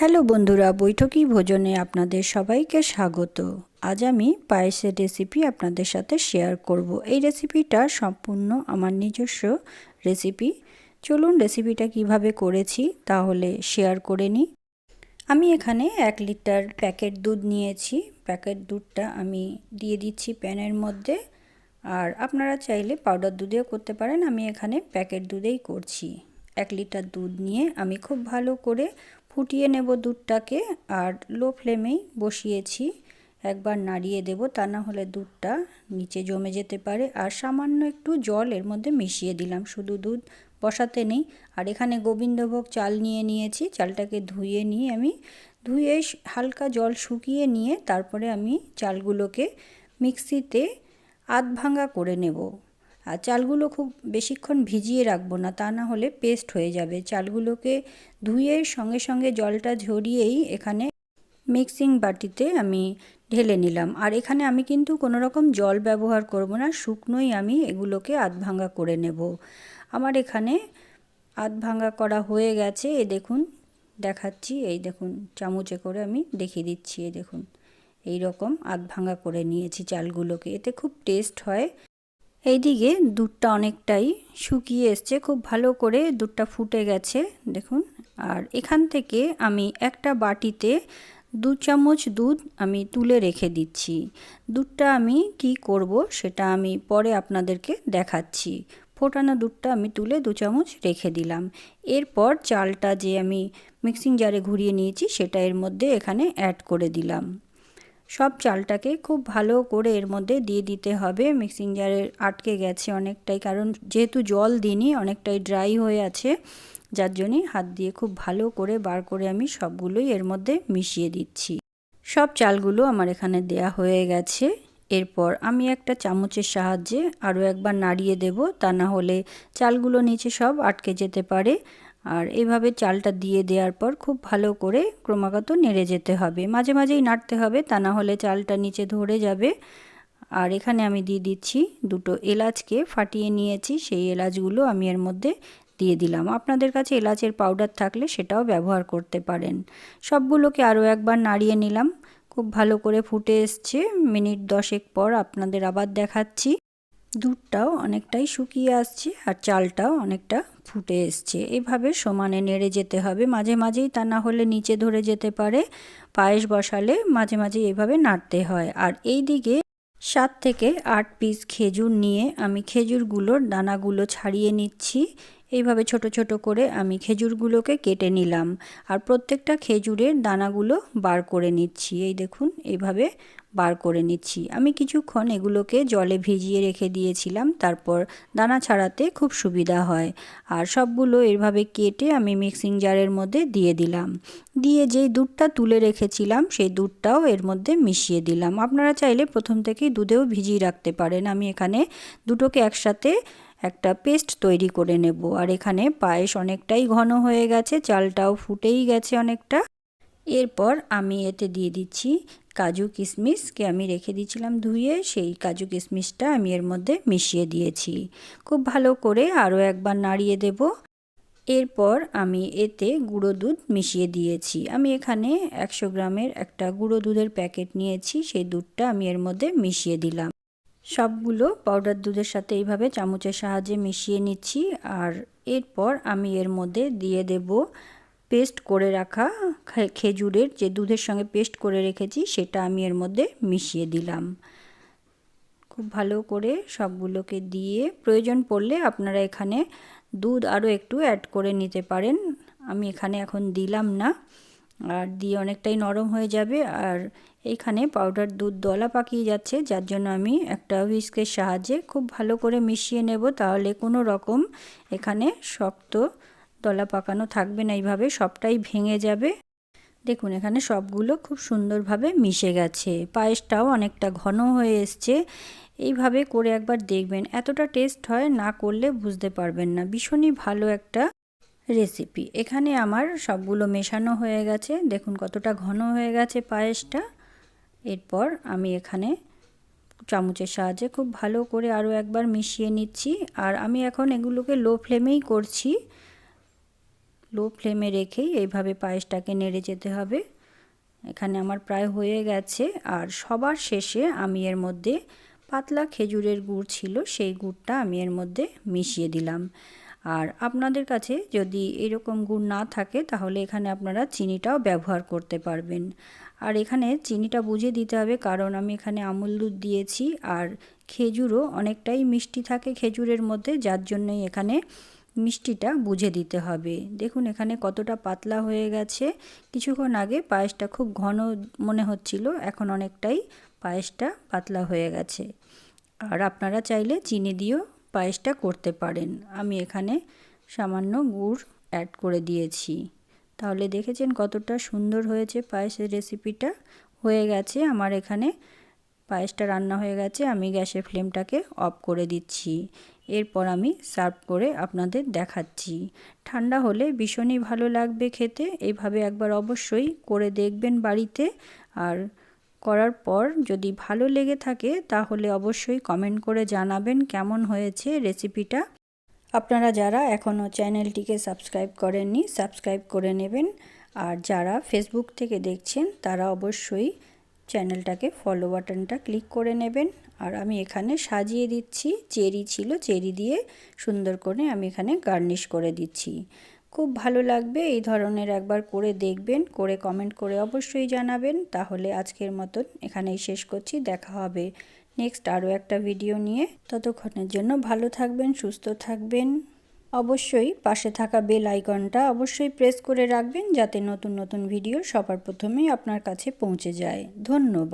Hello বন্ধুরা, বৈঠকি ভোজনে আপনাদের সবাইকে স্বাগত। আজ আমি পায়েসের রেসিপি আপনাদের সাথে শেয়ার করব। এই রেসিপিটা সম্পূর্ণ আমার নিজস্ব রেসিপি। চলুন রেসিপিটা কীভাবে করেছি তাহলে শেয়ার করে নিই। আমি এখানে এক লিটার প্যাকেট দুধ নিয়েছি। প্যাকেট দুধটা আমি দিয়ে দিচ্ছি প্যানের মধ্যে। আর আপনারা চাইলে পাউডার দুধেও করতে পারেন। আমি এখানে প্যাকেট দুধেই করছি। এক লিটার দুধ নিয়ে আমি খুব ভালো করে ফুটিয়ে নেব দুধটাকে আর লো ফ্লেমেই বসিয়েছি। একবার নাড়িয়ে দেব, তা না হলে দুধটা নিচে জমে যেতে পারে। আর সামান্য একটু জল এর মধ্যে মিশিয়ে দিলাম, শুধু দুধ বসাতে নেই। আর এখানে গোবিন্দভোগ চাল নিয়ে নিয়েছি, চালটাকে ধুয়ে নিয়ে আমি ধুয়ে হালকা জল শুকিয়ে নিয়ে তারপরে আমি চালগুলোকে মিক্সিতে আধ ভাঙা করে নেব। আর চালগুলো খুব বেশিক্ষণ ভিজিয়ে রাখব না, তা না হলে পেস্ট হয়ে যাবে। চালগুলোকে ধুয়ে সঙ্গে সঙ্গে জলটা ঝরিয়েই এখানে মিক্সিং বাটিতে আমি ঢেলে নিলাম। আর এখানে আমি কিন্তু কোনো রকম জল ব্যবহার করব না, শুকনোই আমি এগুলোকে আধ ভাঙা করে নেব। আমার এখানে আধ ভাঙা করা হয়ে গেছে, এ দেখুন, দেখাচ্ছি, এই দেখুন, চামচে করে আমি দেখিয়ে দিচ্ছি এই দেখুন এই রকম আধ ভাঙা করে নিয়েছি চালগুলোকে। এতে খুব টেস্ট হয়। এইদিকে দুধটা অনেকটাই শুকিয়ে এসছে। খুব ভালো করে দুধটা ফুটে গেছে, দেখুন। আর এখান থেকে আমি একটা বাটিতে দু চামচ দুধ আমি তুলে রেখে দিচ্ছি। দুধটা আমি কি করব সেটা আমি পরে আপনাদেরকে দেখাচ্ছি। ফোটানো দুধটা আমি তুলে দু চামচ রেখে দিলাম। এরপর চালটা যে আমি মিক্সিং জারে ঘুরিয়ে নিয়েছি সেটা এর মধ্যে এখানে অ্যাড করে দিলাম। সব চালটাকে খুব ভালো করে এর মধ্যে দিয়ে দিতে হবে। মিক্সিং জারে আটকে গেছে অনেকটাই, কারণ যেহেতু জল দিইনি, অনেকটাই ড্রাই হয়ে আছে। যার জন্যই হাত দিয়ে খুব ভালো করে বার করে আমি সবগুলোই এর মধ্যে মিশিয়ে দিচ্ছি। সব চালগুলো আমার এখানে দেয়া হয়ে গেছে। এরপর আমি একটা চামচের সাহায্যে আরও একবার নাড়িয়ে দেব, তা না হলে চালগুলো নিচে সব আটকে যেতে পারে। আর এইভাবে চালটা দিয়ে দেওয়ার পর খুব ভালো করে ক্রমাগত নেড়ে যেতে হবে। মাঝে মাঝেই নাড়তে হবে, তা না হলে চালটা নিচে ধরে যাবে। আর এখানে আমি দিয়ে দিচ্ছি দুটো এলাচকে, ফাটিয়ে নিয়েছি, সেই এলাচগুলো আমি এর মধ্যে দিয়ে দিলাম। আপনাদের কাছে এলাচের পাউডার থাকলে সেটাও ব্যবহার করতে পারেন। সবগুলোকে আরও একবার নাড়িয়ে নিলাম। খুব ভালো করে ফুটে এসছে। মিনিট দশেক পর আপনাদের আবার দেখাচ্ছি। দুধটাও অনেকটাই শুকিয়ে আসছে আর চালটাও অনেকটা ফুটে এসছে। এভাবে সমানে নেড়ে যেতে হবে। মাঝে মাঝেই তা না হলে নিচে ধরে যেতে পারে। পায়েস বসালে মাঝে মাঝে এভাবে নাড়তে হয়। আর এই দিকে সাত থেকে আট পিস খেজুর নিয়ে আমি খেজুরগুলোর দানাগুলো ছাড়িয়ে নিচ্ছি। এইভাবে ছোট ছোট করে আমি খেজুরগুলোকে কেটে নিলাম। আর প্রত্যেকটা খেজুরের দানাগুলো বার করে নিচ্ছি। এই দেখুন, এইভাবে বার করে নিচ্ছি। আমি কিছুক্ষণ এগুলোকে জলে ভিজিয়ে রেখে দিয়েছিলাম, তারপর দানা ছাড়াতে খুব সুবিধা হয়। আর সবগুলো এভাবে কেটে আমি মিক্সিং জারের মধ্যে দিয়ে দিলাম। দিয়ে যেই দুধটা তুলে রেখেছিলাম, সেই দুধটাও এর মধ্যে মিশিয়ে দিলাম। আপনারা চাইলে প্রথম থেকেই দুধেও ভিজিয়ে রাখতে পারেন। আমি এখানে দুটোকে একসাথে একটা পেস্ট তৈরি করে নেব। আর এখানে পায়েস অনেকটাই ঘন হয়ে গেছে, চালটাও ফুটেই গেছে অনেকটা। এরপর আমি এতে দিয়ে দিচ্ছি কাজু কিশমিশকে আমি রেখে দিয়েছিলাম ধুয়ে, সেই কাজু কিশমিশটা আমি এর মধ্যে মিশিয়ে দিয়েছি। খুব ভালো করে আরও একবার নাড়িয়ে দেব। এরপর আমি এতে গুঁড়ো দুধ মিশিয়ে দিয়েছি। আমি এখানে একশো গ্রামের একটা গুঁড়ো দুধের প্যাকেট নিয়েছি, সেই দুধটা আমি এর মধ্যে মিশিয়ে দিলাম। সবগুলো পাউডার দুধের সাথে এইভাবে চামচের সাহায্যে মিশিয়ে নিচ্ছি। আর এরপর আমি এর মধ্যে দিয়ে দেব পেস্ট করে রাখা খেজুরের যে দুধের সঙ্গে পেস্ট করে রেখেছি, সেটা আমি এর মধ্যে মিশিয়ে দিলাম। খুব ভালো করে সবগুলোকে দিয়ে, প্রয়োজন পড়লে আপনারা এখানে দুধ আরও একটু অ্যাড করে নিতে পারেন। আমি এখানে এখন দিলাম না। আর দিয়ে অনেকটাই নরম হয়ে যাবে। আর এইখানে পাউডার দুধ দলা পাকিয়ে যাচ্ছে, যার জন্য আমি একটা হুইস্কের সাহায্যে খুব ভালো করে মিশিয়ে নেব। তাহলে কোনো রকম এখানে শক্ত দলা পাকানো থাকবে না, এইভাবে সবটাই ভেঙে যাবে। দেখুন, এখানে সবগুলো খুব সুন্দরভাবে মিশে গেছে। পায়েসটাও অনেকটা ঘন হয়ে এসছে। এইভাবে করে একবার দেখবেন। এতটা টেস্ট হয় না করলে বুঝতে পারবেন না। ভীষণই ভালো একটা রেসিপি এখানে আমার সবগুলো মেশানো হয়ে গেছে। দেখুন কতটা ঘন হয়ে গেছে পায়েসটা। এরপর আমি এখানে চামচের সাহায্যে খুব ভালো করে আরও একবার মিশিয়ে নিচ্ছি। আর আমি এখন এগুলোকে লো ফ্লেমেই করছি। লো ফ্লেমে রেখেই এইভাবে পায়েসটাকে নেড়ে যেতে হবে। এখানে আমার প্রায় হয়ে গেছে। আর সবার শেষে আমি এর মধ্যে পাতলা খেজুরের গুড় ছিল, সেই গুড়টা আমি এর মধ্যে মিশিয়ে দিলাম। আর আপনাদের কাছে যদি এরকম গুড় না থাকে, তাহলে এখানে আপনারা চিনিটাও ব্যবহার করতে পারবেন। আর এখানে চিনিটা বুঝে দিতে হবে, কারণ আমি এখানে আমুল দুধ দিয়েছি আর খেজুরও অনেকটাই মিষ্টি থাকে খেজুরের মধ্যে, যার জন্যই এখানে মিষ্টিটা বুঝে দিতে হবে। দেখুন, এখানে কতটা পাতলা হয়ে গেছে। কিছুক্ষণ আগে পায়েসটা খুব ঘন মনে হচ্ছিল, এখন অনেকটাই পায়েসটা পাতলা হয়ে গেছে। আর আপনারা চাইলে চিনি দিয়েও পায়েসটা করতে পারেন। আমি এখানে সামান্য গুড় অ্যাড করে দিয়েছি। তাহলে দেখেছেন কতটা সুন্দর হয়েছে পায়েসের রেসিপিটা হয়ে গেছে আমার এখানে পায়েসটা রান্না হয়ে গেছে, আমি গ্যাসের ফ্লেমটাকে অফ করে দিচ্ছি। এরপর আমি সার্ভ করে আপনাদের দেখাচ্ছি। ঠান্ডা হলে ভীষণই ভালো লাগবে খেতে এইভাবে একবার অবশ্যই করে দেখবেন বাড়িতে। আর করার পর যদি ভালো লেগে থাকে তাহলে অবশ্যই কমেন্ট করে জানাবেন কেমন হয়েছে রেসিপিটা আপনারা যারা এখনও চ্যানেলটিকে সাবস্ক্রাইব করেননি সাবস্ক্রাইব করে নেবেন। আর যারা ফেসবুক থেকে দেখছেন, তারা অবশ্যই চ্যানেলটাকে ফলো বাটনটা ক্লিক করে নেবেন। আর আমি এখানে সাজিয়ে দিচ্ছি, চেরি ছিল, চেরি দিয়ে সুন্দর করে আমি এখানে গার্নিশ করে দিচ্ছি। খুব ভালো লাগবে, এই ধরনের একবার করে দেখবেন, করে কমেন্ট করে অবশ্যই জানাবেন। তাহলে আজকের মতন এখানেই শেষ করছি, দেখা হবে নেক্সট আরও একটা ভিডিও নিয়ে। ততক্ষণের জন্য ভালো থাকবেন, সুস্থ থাকবেন। অবশ্যই পাশে থাকা বেল আইকনটা অবশ্যই প্রেস করে রাখবেন, যাতে নতুন নতুন ভিডিও সবার প্রথমেই আপনার কাছে পৌঁছে যায়। ধন্যবাদ।